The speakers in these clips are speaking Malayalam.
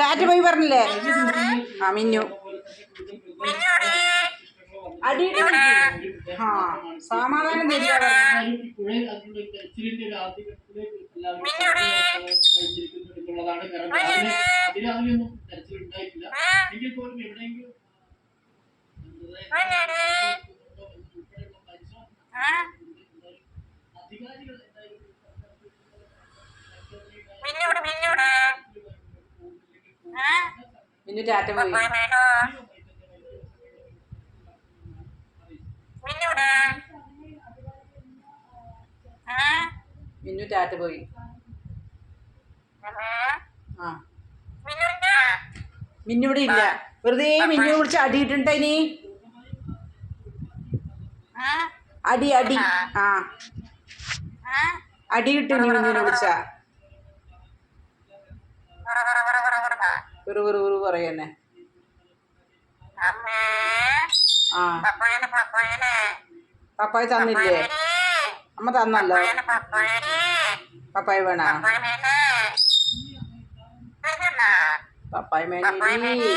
ടാറ്റ പോയി പറഞ്ഞില്ലേ? ആ മിന്നു. അടിയുടെ വിളിക്ക്. ആ സമാധാനം തരിക അധികാരികൾ അതിനുള്ള മിന്നു ടാറ്റ പോയി. മിന്നു ടാറ്റ പോയി. ആ. മിന്നു ഇവിടെ ഇല്ല. വെറുതെ മിന്നു വിളിച്ച് അടിയിട്ടുണ്ട ഇനി? അടി അടി. ആ. അടി കിട്ടും ഇനി മിന്നുവിനെ വിളിച്ച. വെറു വെറു വെറു പറയന്നെ. ആ. പപ്പായ തന്നില്ലേ? അമ്മ തന്നല്ലോ. പപ്പായ വേണ? പപ്പായ മേനേരി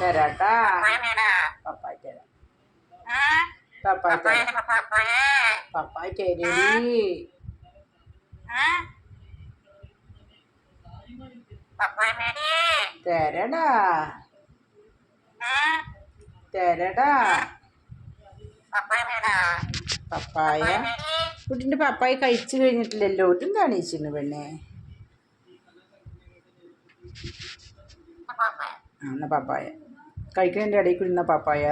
തരാട്ടാ. പപ്പായ പപ്പായ തരേടി. തരടാ. തരടാ പപ്പായ കുട്ടിന്റെ പപ്പായ കഴിച്ചു കഴിഞ്ഞിട്ടില്ലല്ലോ. ഒട്ടും കാണിച്ചിരുന്നു പെണ്ണെ? എന്നാ പപ്പായ? കഴിക്കുന്നതിന്റെ ഇടയിൽ കൂടി ഇന്ന പപ്പായ.